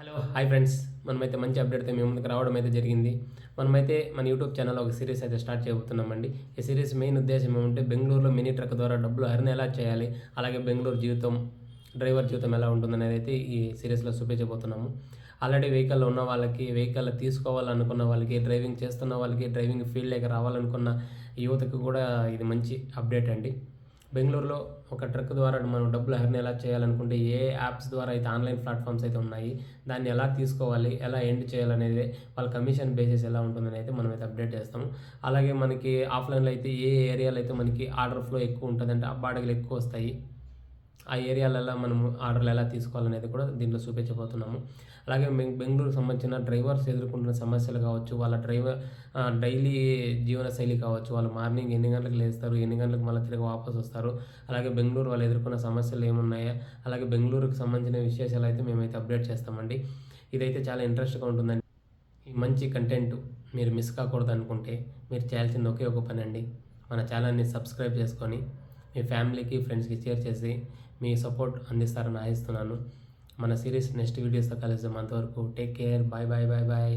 Hello hi friends. మనమైతే మంచి అప్డేట్తో మీ ముందుకు రావడం అయితే జరిగింది. మనమైతే మన యూట్యూబ్ ఛానల్ ఒక సిరీస్ అయితే స్టార్ట్ చేయబోతున్నామండి. ఈ సిరీస్ మెయిన్ ఉద్దేశం ఏమంటే బెంగళూరులో మినీ ట్రక్ ద్వారా డబ్బులు అర్న్ ఎలా చేయాలి అలాగే బెంగళూరు జీవితం డ్రైవర్ జీవితం ఎలా ఉంటుందనేది అయితే ఈ సిరీస్లో చూపించబోతున్నాము. ఆల్రెడీ వెహికల్ ఉన్న వాళ్ళకి వెహికల్ తీసుకోవాలనుకున్న వాళ్ళకి డ్రైవింగ్ చేస్తున్న వాళ్ళకి డ్రైవింగ్ ఫీల్డ్లోకి రావాలనుకున్న యువతకు కూడా ఇది మంచి అప్డేట్ అండి. బెంగళూరులో ఒక ట్రక్ ద్వారా మనం డబ్బులు ఎర్న్ ఎలా చేయాలనుకుంటే ఏ యాప్స్ ద్వారా అయితే ఆన్లైన్ ప్లాట్ఫామ్స్ అయితే ఉన్నాయి దాన్ని ఎలా తీసుకోవాలి ఎలా ఎండ్ చేయాలనేది వాళ్ళ కమిషన్ బేసిస్ ఎలా ఉంటుందని అయితే మనం అయితే అప్డేట్ చేస్తాం. అలాగే మనకి ఆఫ్లైన్లో అయితే ఏ ఏరియాలో అయితే మనకి ఆర్డర్ ఫ్లో ఎక్కువ ఉంటుందంటే ఆ బాడగలు ఎక్కువ వస్తాయి. ఆ ఏరియాలలో మనము ఆర్డర్లు ఎలా తీసుకోవాలనేది కూడా దీంట్లో చూపించబోతున్నాము. అలాగే బెంగ్ బెంగళూరుకు సంబంధించిన డ్రైవర్స్ ఎదుర్కొంటున్న సమస్యలు కావచ్చు వాళ్ళ డ్రైవర్ డైలీ జీవన శైలి కావచ్చు వాళ్ళు మార్నింగ్ ఎన్ని గంటలకు లేస్తారు ఎన్ని గంటలకు మళ్ళీ తిరిగి వాపస్ వస్తారు అలాగే బెంగళూరు వాళ్ళు ఎదుర్కొన్న సమస్యలు ఏమున్నాయా అలాగే బెంగళూరుకు సంబంధించిన విశేషాలు అయితే మేమైతే అప్డేట్ చేస్తామండి. ఇదైతే చాలా ఇంట్రెస్ట్గా ఉంటుందండి. ఈ మంచి కంటెంట్ మీరు మిస్ కాకూడదు అనుకుంటే మీరు చేయాల్సింది ఒకే ఒక పని అండి మన ఛానల్ని సబ్స్క్రైబ్ చేసుకొని మీ ఫ్యామిలీకి ఫ్రెండ్స్కి షేర్ చేసి మీ సపోర్ట్ అందిస్తారని ఆశిస్తున్నాను. మన సిరీస్ నెక్స్ట్ వీడియోస్తో కలిసి అంతవరకు take care. Bye bye bye bye.